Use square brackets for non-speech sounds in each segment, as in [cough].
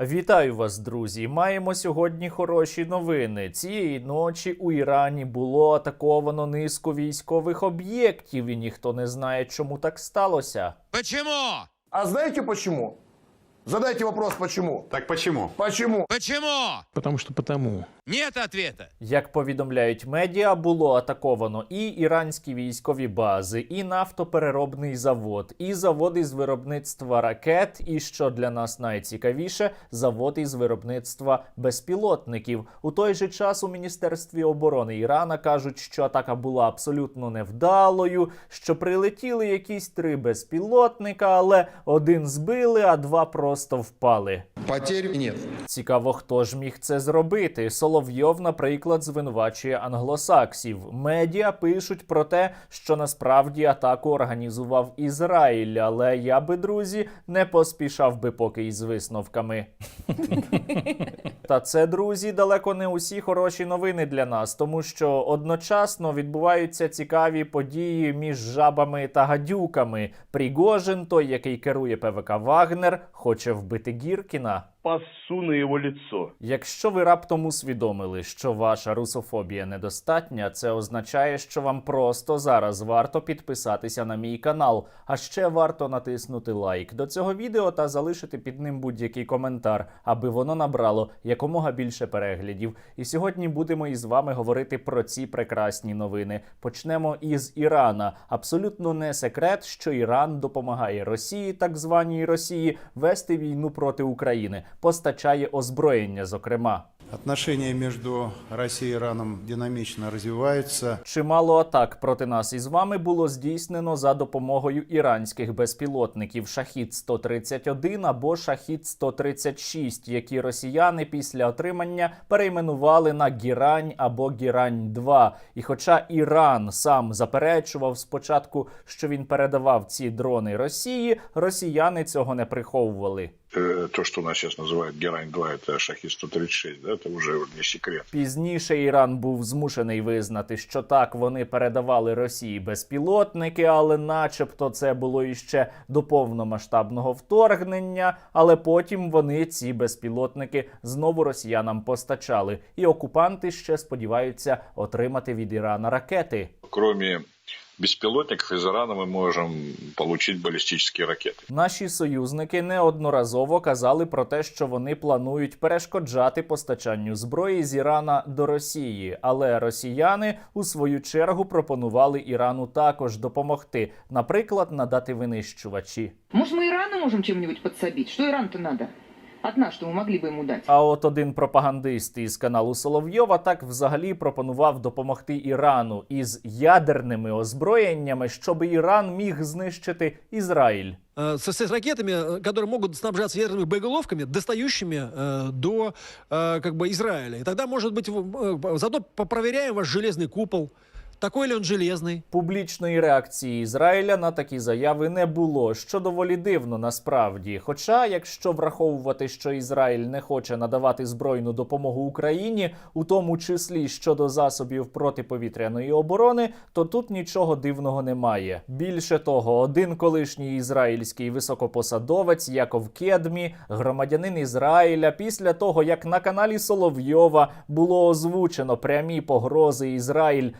Вітаю вас, друзі! Маємо сьогодні хороші новини. Цієї ночі у Ірані було атаковано низку військових об'єктів, і ніхто не знає, чому так сталося. Почему? А знаєте почему? Задайте вопрос, почему? Так почему? Почему? Почему? Потому что потому. Нет ответа. Як повідомляють медіа, було атаковано і іранські військові бази, і нафтопереробний завод, і завод із виробництва ракет, і що для нас найцікавіше, завод із виробництва безпілотників. У той же час у міністерстві оборони Ірана кажуть, що атака була абсолютно невдалою, що прилетіли якісь три безпілотника, але один збили, а два просто впали. Потерь нет. Цікаво, хто ж міг це зробити. Соловйов, наприклад, звинувачує англосаксів. Медіа пишуть про те, що насправді атаку організував Ізраїль. Але я би, друзі, не поспішав би поки із висновками. [laughs] Та це, друзі, далеко не усі хороші новини для нас, тому що одночасно відбуваються цікаві події між жабами та гадюками. Пригожин, той, який керує ПВК Вагнер, хоче вбити Гіркіна. Пассу на его лицо. Якщо ви раптом усвідомили, що ваша русофобія недостатня, це означає, що вам просто зараз варто підписатися на мій канал, а ще варто натиснути лайк до цього відео та залишити під ним будь-який коментар, аби воно набрало якомога більше переглядів. І сьогодні будемо із вами говорити про ці прекрасні новини. Почнемо із Ірана. Абсолютно не секрет, що Іран допомагає Росії, так званій Росії, вести війну проти України, постачає озброєння, зокрема. Отношения между Россией и Ираном динамично развиваются. Чимало атак проти нас із вами було здійснено за допомогою іранських безпілотників Шахід 131 або Шахід 136 які росіяни після отримання перейменували на Гірань або Гірань 2 І хоча Іран сам заперечував спочатку, що він передавав ці дрони Росії, росіяни цього не приховували. Э, то, что у нас сейчас называют Герань-2, это Шахи-136, да, это уже не секрет. Пізніше Іран був змушений визнати, що так вони передавали Росії безпілотники, але, начебто, це було іще до повномасштабного вторгнення. Але потім вони ці безпілотники знову росіянам постачали, і окупанти ще сподіваються отримати від Ірана ракети. Кроме беспилотников из Ирана мы можем получить баллистические ракеты. Наші союзники неодноразово казали про те, що вони планують перешкоджати постачанню зброї з Ірана до Росії, але росіяни у свою чергу пропонували Ірану також допомогти, наприклад, надати винищувачі. Может, мы Ирану можем чем-нибудь подсобить? Что Ирану-то надо? От нас, что мы могли бы ему дать? А от один пропагандист із каналу Соловйова так взагалі пропонував допомогти Ірану із ядерними озброєннями, щоб Іран міг знищити Ізраїль. э, с, с ракетами, э, которые могут снабжаться ядерными боеголовками, достающими э, до э, как бы Израиля. И тогда, может быть, в- э, заодно попроверяем ваш железный купол. Такой ли он железный? Публічної реакції Ізраїля на такі заяви не було, що доволі дивно насправді. Хоча, якщо враховувати, що Ізраїль не хоче надавати збройну допомогу Україні, у тому числі щодо засобів протиповітряної оборони, то тут нічого дивного немає. Більше того, один колишній ізраїльський високопосадовець Яков Кедмі, громадянин Ізраїля, після того як на каналі Соловйова було озвучено прямі погрози Ізраїль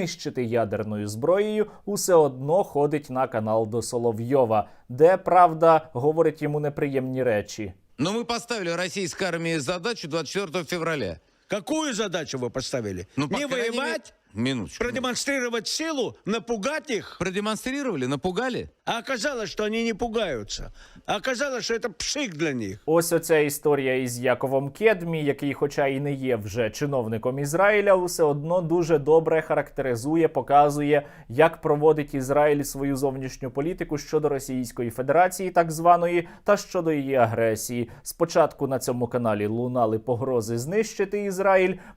знищити ядерною зброєю, усе одно ходить на канал до Соловйова, де правда говорить йому неприємні речі. Но мы поставили российской армии задачу 24 февраля. Какую задачу вы поставили? Ну, по не воевать, мере- Минуточку. продемонстрировать силу, напугать их. Продемонстрировали, напугали? А оказалось, что они не пугаются. А оказалось, что это пшик для них. Ось оця історія із Яковом Кедмі, який, хоча і не є вже чиновником Ізраїля, усе одно дуже добре характеризує, показує, як проводить Ізраїль свою зовнішню політику щодо Російської Федерації, так званої, та щодо її агресії. Спочатку на цьому каналі лунали погрози знищити Ізраїль.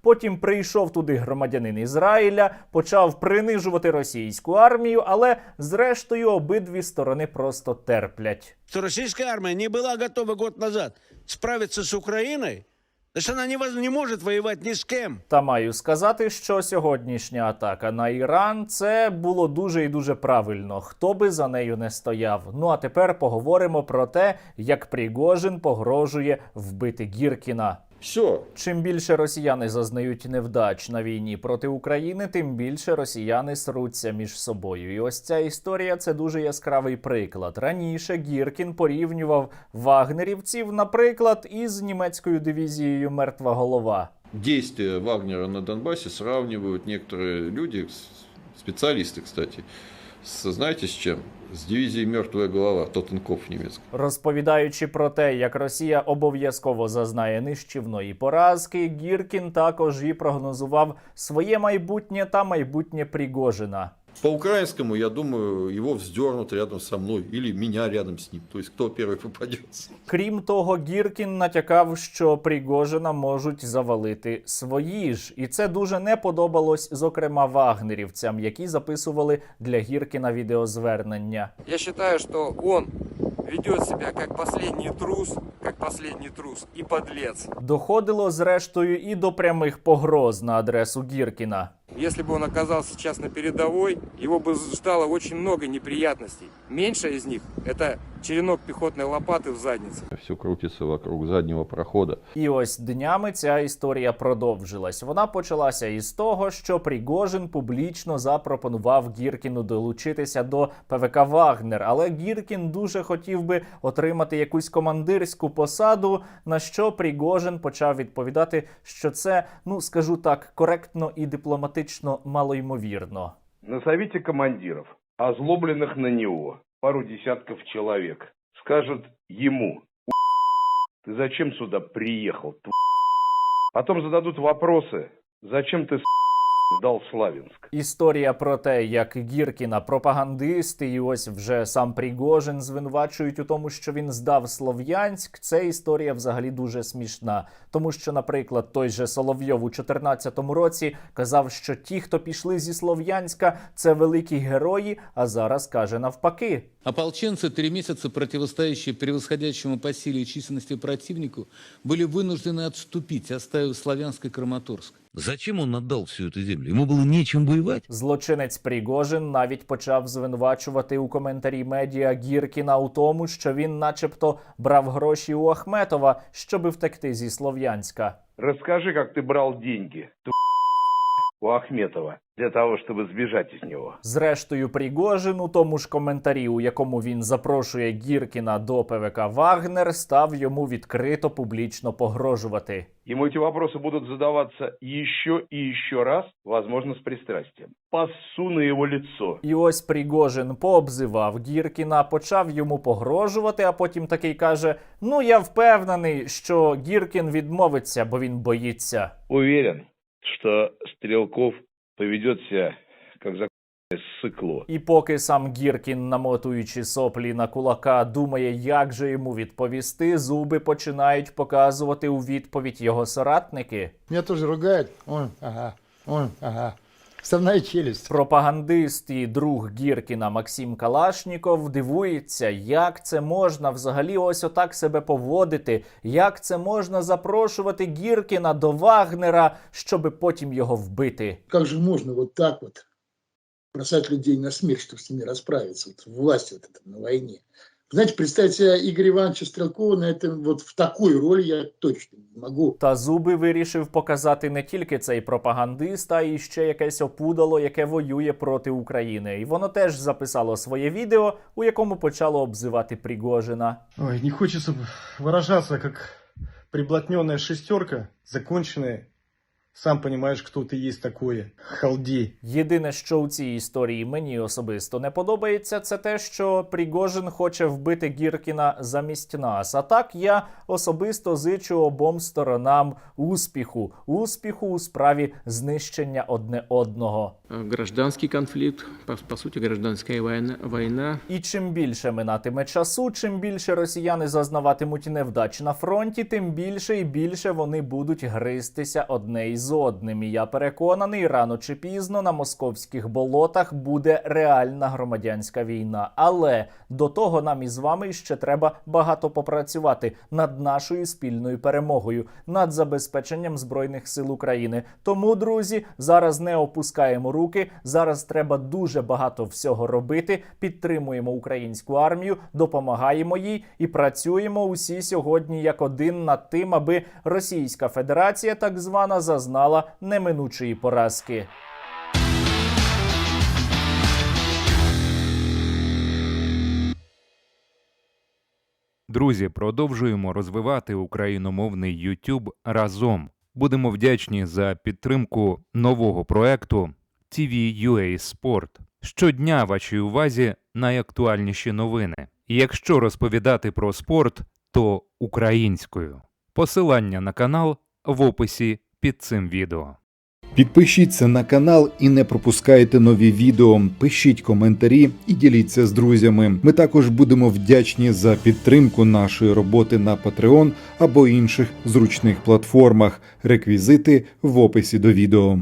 Потім прийшов туди громадянин Ізраїля, почав принижувати російську армію, але зрештою обидві сторони просто терплять. Что российская армия не была готова год назад справиться с Украиной, Значит, она не, не может воевать ни с кем. Та маю сказати, що сьогоднішня атака на Іран це було дуже і дуже правильно, хто би за нею не стояв. Ну а тепер поговоримо про те, як Пригожин погрожує вбити Гіркіна. Все, Чим більше росіяни зазнають невдач на війні проти України, тим більше росіяни сруться між собою. І ось ця історія це дуже яскравий приклад. Раніше Гіркін порівнював вагнерівців, наприклад, із німецькою дивізією Мертва голова. действия Вагнера на Донбассе сравнивают некоторые люди, с- специалисты, кстати, с, знаете, с чем? З дивізії мертва голова» тотенков немецкой. Розповідаючи про те, як Росія обов'язково зазнає нищівної поразки, Гіркін також і прогнозував своє майбутнє та майбутнє Пригожина. По-украинскому, я думаю, его вздернут рядом со мной или меня рядом с ним. То есть, кто первый попадется. Крім того, Гіркін натякав, що Пригожина можуть завалити свої ж, і це дуже не подобалось, зокрема вагнерівцям, які записували для Гіркіна відеозвернення. Я вважаю, що он ведет себя как последний трус, как последний трус и подлец. Доходило зрештою і до прямих погроз на адресу Гіркіна. Если бы он оказался сейчас на передовой, его бы ждало очень много неприятностей. Меньшая из них – это черенок пехотной лопаты в заднице. Все крутится вокруг заднего прохода. І ось днями ця історія продовжилась. Вона почалася із того, що Пригожин публічно запропонував Гіркіну долучитися до ПВК Вагнер, але Гіркін дуже хотів би отримати якусь командирську посаду. На що Пригожин почав відповідати, що це, ну скажу так, коректно і дипломатично малоймовірно. Назовите командиров, озлобленных на него, пару десятков человек. Скажут ему, «У**, ты зачем сюда приехал? тв***?» Потом зададут вопросы, зачем ты с*** сдал Славянск? Історія про те, як Гіркіна пропагандисти, і ось вже сам Пригожин звинувачують у тому, що він здав Слов'янськ. Це історія взагалі дуже смішна. Тому що, наприклад, той же Соловйов у 2014 році казав, що ті, хто пішли зі Слов'янська, це великі герої, а зараз каже навпаки. Ополченцы, три месяца противостоящие превосходящему по силе и численности противнику, были вынуждены отступить, оставив Славянск и Краматорск. Зачем он отдал всю эту землю? Ему было нечем воевать. Злочинець Пригожин навіть почав звинувачувати у коментарі медіа Гіркіна у тому, що він, начебто, брав гроші у Ахметова, щоби втекти зі Слов'янська. Расскажи, как ты брал деньги тв***, у Ахметова для того, чтобы сбежать из него. Зрештою, Пригожин у тому ж коментарі, у якому він запрошує Гіркіна до ПВК Вагнер, став йому відкрито публічно погрожувати. Ему эти вопросы будут задаваться еще и еще раз, возможно, с пристрастием. Пассу на его лицо. І ось Пригожин пообзивав Гіркіна, почав йому погрожувати, а потім такий каже: Ну я впевнений, що Гіркін відмовиться, бо він боїться. Уверен, что Стрелков поведет себя как законное Сикло, І поки сам Гіркін, намотуючи соплі на кулака, думає, як же йому відповісти, зуби починають показувати у відповідь його соратники. Мене теж ругають. Ой, ага, ой, ага. Вставная челюсть. Пропагандист і друг Гіркіна Максим Калашніков дивується, як це можна взагалі ось отак себе поводити, як це можна запрошувати Гіркіна до Вагнера, щоби потім його вбити. Как же можно вот так вот бросать людей на смерть, чтобы с ними расправиться, вот, власть это на войне? Знаете, представить себя Игоря Ивановича Стрелкова на этом, вот в такой роли я точно не могу. Та зуби вирішив показати не тільки цей пропагандист, а й ще якесь опудало, яке воює проти України. І воно теж записало своє відео, у якому почало обзивати Пригожина. Ой, не хочется выражаться, как приблотненная шестерка, законченная. Сам понимаешь, хто ти есть такої халді. Єдине, що у цій історії мені особисто не подобається, це те, що Пригожин хоче вбити Гіркіна замість нас. А так я особисто зичу обом сторонам успіху, успіху у справі знищення одне одного. Э, гражданский конфликт, по, по сути, гражданская война, война. І чим більше минатиме часу, чим більше росіяни зазнаватимуть невдач на фронті, тим більше і більше вони будуть гристися одне із одним. І я переконаний, рано чи пізно на московських болотах буде реальна громадянська війна. Але до того нам із вами ще треба багато попрацювати над нашою спільною перемогою, над забезпеченням збройних сил України. Тому, друзі, зараз не опускаємо руки. Зараз треба дуже багато всього робити. Підтримуємо українську армію, допомагаємо їй і працюємо усі сьогодні як один над тим, аби Російська Федерація, так звана, зазнала неминучої поразки. Друзі, продовжуємо розвивати україномовний YouTube разом. Будемо вдячні за підтримку нового проекту TV.ua Sport. Щодня вашій увазі найактуальніші новини. Якщо розповідати про спорт, то українською. Посилання на канал в описі під цим відео. Підпишіться на канал і не пропускайте нові відео. Пишіть коментарі і діліться з друзями. Ми також будемо вдячні за підтримку нашої роботи на Patreon або інших зручних платформах. Реквізити в описі до відео.